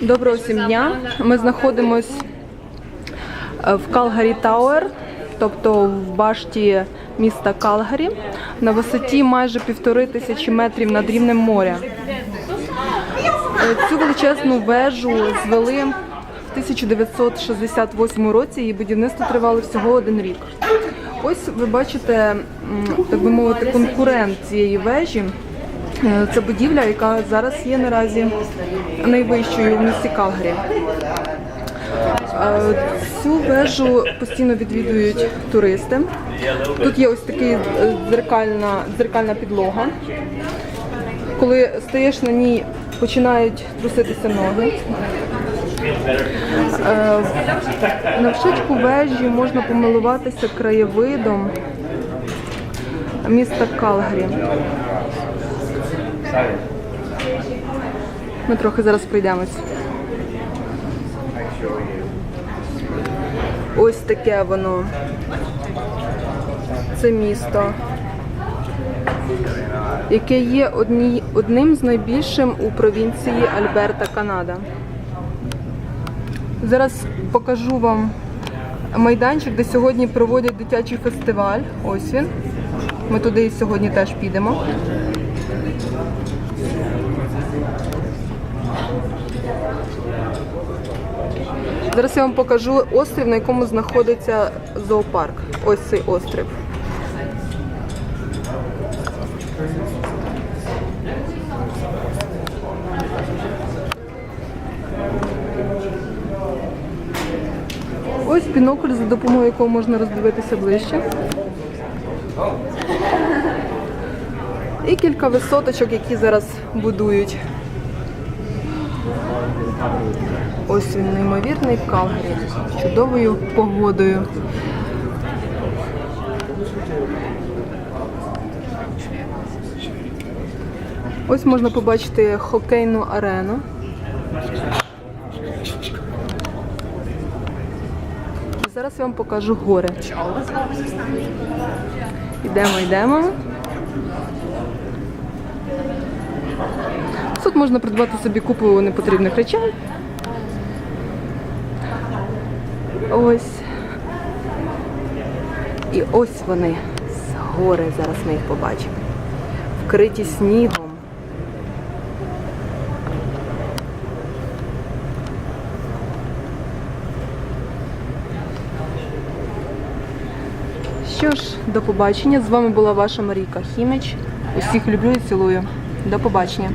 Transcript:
Доброго всім дня. Ми знаходимось е, в Калгарі Тауер, тобто в башті міста Калгарі, на висоті майже півтори тисячі метрів над рівнем моря. Е, Цю величезну вежу звели в 1968 році. Її будівництво тривало всього один рік. Ось ви бачите, так би мовити, конкурент цієї вежі. Е, Це будівля, яка зараз є наразі найвищою в місті Калгарі. Е, Цю вежу постійно відвідують туристи. Тут є ось такий е, дзеркальна, дзеркальна підлога. Коли стаєш на ній, починають труситися ноги. На вшечку вежі можна помилуватися краєвидом міста Калгарі. Ми трохи зараз пройдемось. Ось таке воно. Це місто, яке є одні, одним з найбільшим у провінції Альберта, Канада. Зараз покажу вам майданчик, де сьогодні проводять дитячий фестиваль. Ось він. Ми туди і сьогодні теж підемо. Зараз я вам покажу острів, на якому знаходиться зоопарк. Ось цей острів. Ось бінокль, за допомогою якого можна роздивитися ближче. І кілька висоточок, які зараз будують. Ось він неймовірний Калгарі з чудовою погодою. Ось можна побачити хокейну арену. Зараз я вам покажу гори. Йдемо, йдемо. Можна придбати собі купу непотрібних речей. Ось. І ось вони з гори, зараз ми їх побачимо. Вкриті снігом. Що ж, до побачення. З вами була ваша Марійка Хіміч. Усіх люблю і цілую. До побачення.